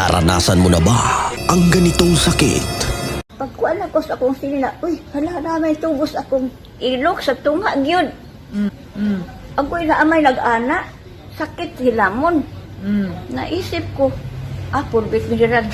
Naranasan mo na ba ang ganitong sakit? Pagkuan ako sa akong sila, uy, hala na may tubos akong ilok sa tunga gyud. Mm. Mm. Ako'y naamay nag-ana, sakit hilamon. Mm. Naisip ko, ah, purbit mineral.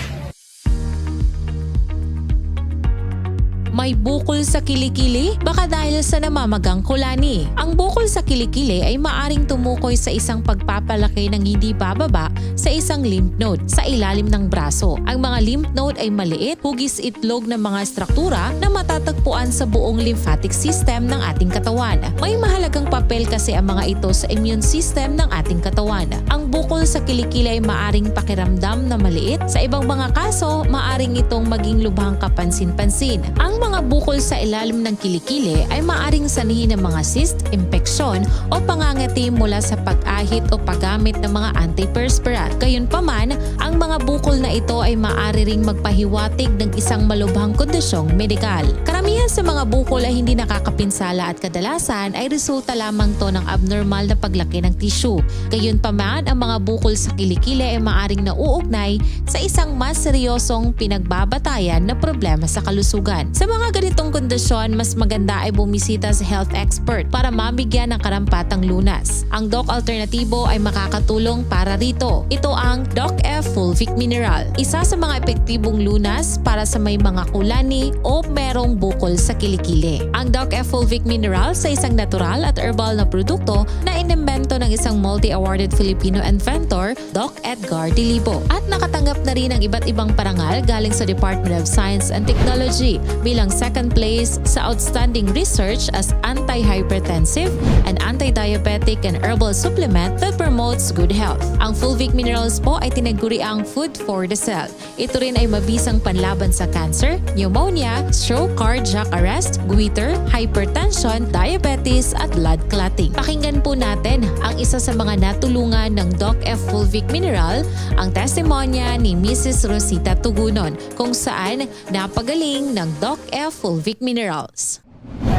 May bukol sa kilikili? Baka dahil sa namamagang kulani. Ang bukol sa kilikili ay maaring tumukoy sa isang pagpapalaki ng hindi bababa sa isang lymph node sa ilalim ng braso. Ang mga lymph node ay maliit, hugis itlog ng mga struktura na matatagpuan sa buong lymphatic system ng ating katawan. May mahalagang papel kasi ang mga ito sa immune system ng ating katawan. Ang bukol sa kilikili ay maaring pakiramdam na maliit. Sa ibang mga kaso, maaring itong maging lubhang kapansin-pansin. Ang mga bukol sa ilalim ng kilikili ay maaring sanhi ng mga cyst, impeksyon o pangangati mula sa pag-ahit o paggamit ng mga antiperspirant. Gayunpaman, ang mga bukol na ito ay maaari ring magpahiwatig ng isang malubhang kondisyong medikal. Karamihan sa mga bukol ay hindi nakakapinsala at kadalasan ay resulta lamang to ng abnormal na paglaki ng tissue. Gayunpaman, ang mga bukol sa kilikili ay maaring nauugnay sa isang mas seryosong pinagbabatayan na problema sa kalusugan. Sa mga ganitong kondisyon, mas maganda ay bumisita sa health expert para mabigyan ng karampatang lunas. Ang Doc Alternatibo ay makakatulong para rito. Ito ang Doc F Fulvic Mineral, isa sa mga epektibong lunas para sa may mga kulani o merong bukol sa kilikili. Ang Doc F Fulvic Mineral sa isang natural at herbal na produkto na inimbento ng isang multi-awarded Filipino inventor, Doc Edgar Dilibo. At nakatanggap na rin ng iba't ibang parangal galing sa Department of Science and Technology bilang second place sa outstanding research as anti-hypertensive and anti-diabetic and herbal supplement that promotes good health. Ang Fulvic Minerals po ay tinaguri ang food for the cell. Ito rin ay mabisang panlaban sa cancer, pneumonia, stroke, cardiac arrest, goiter, hypertension, diabetes at blood clotting. Pakinggan po natin ang isa sa mga natulungan ng Doc F Fulvic Mineral, ang testimonya ni Mrs. Rosita Tugunon kung saan napagaling ng Doc F Fulvic Minerals.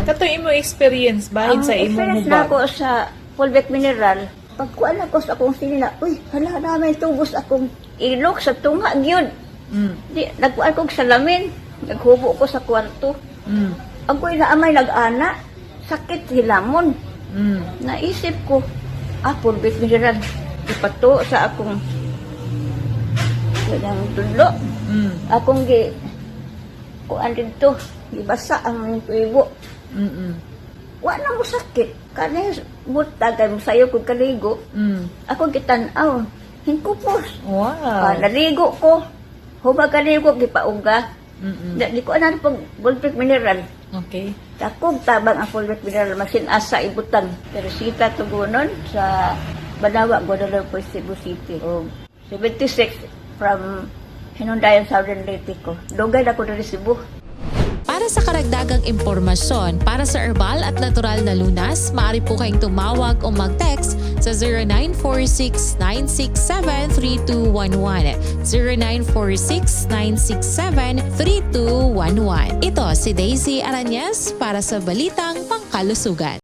Kato imo experience bahid Ang sa imong experience na hubag. ako sa Pulbet Mineral, pagkuan ako sa akong sila, uy, hala na may tubos akong ilok sa tunga gyud. Mm. Di, nagkuan ko sa lamin, naghubo ko sa kwarto. Mm. Ako'y naamay nag-ana, sakit hilamon. Mm. Naisip ko, ah, Pulbet Mineral, ipato sa akong ganang tulo. Mm. Akong gi, kuan dito, gibasa ang tuibo. Mm. Wa na mo sakit. Kani buta kay mo sayo kog kaligo. Mm. Ako gitan-aw. Hingkupos. Wow. Ah, naligo ko. Hubag kaligo gipauga. Mm. Da di ko ana pag bulpik mineral. Okay. Takog tabang ang bulpik mineral masin asa ibutan. Pero sita tugunon sa Banawa, Guadalupe, Cebu City. O 76 from Hinundayan, Southern Leyte ko. Dugay na ko dali Cebu. Para sa karagdagang impormasyon para sa herbal at natural na lunas, maaari po kayong tumawag o mag-text sa 0946-967-3211. 0946-967-3211. Ito si Daisy Aranyes para sa Balitang Pangkalusugan.